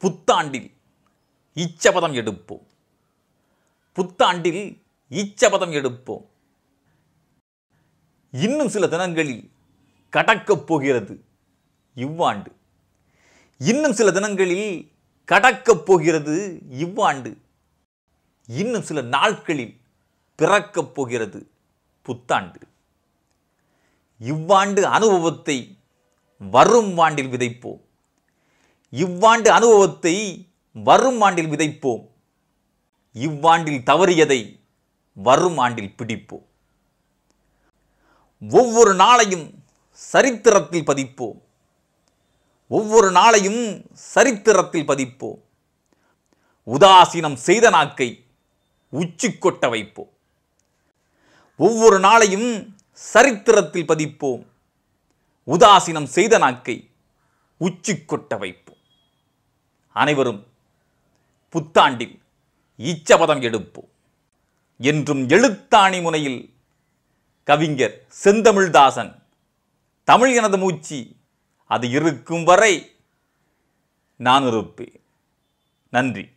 புத்தாண்டில் இச்சபதம் எடுப்போம். புத்தாண்டில் இச்சபதம் எடுப்போம். இன்னும் சில தினங்களில் கடக்கப் போகிறது இவ்வாண்டு. இன்னும் சில தினங்களில் கடக்கப் போகிறது இவ்வாண்டு. இன்னும் சில நாட்களில் பிறக்கப் போகிறது புத்தாண்டு. இவ்வாண்டு அனுபவத்தை வரும் ஆண்டில் விதைப்போம். இவ்வாண்டு அனுபவத்தை வரும் ஆண்டில் விதைப்போம். இவ்வாண்டில் தவறியதை வரும் ஆண்டில் பிடிப்போம். ஒவ்வொரு நாளையும் சரித்திரத்தில் பதிப்போம். ஒவ்வொரு நாளையும் சரித்திரத்தில் பதிப்போம். உதாசீனம் செய்த நாக்கை உச்சி கொட்ட வைப்போம். ஒவ்வொரு நாளையும் சரித்திரத்தில் பதிப்போம். உதாசீனம் செய்த நாக்கை உச்சி கொட்ட வைப்போம். அனைவரும் புத்தாண்டில் இச்சபதம் எடுப்போம். என்றும் எழுத்தாணி முனையில் கவிஞர் செந்தமிழ்தாசன் தமிழ் எனது மூச்சு அது இருக்கும் வரை நான் இருப்பேன். நன்றி.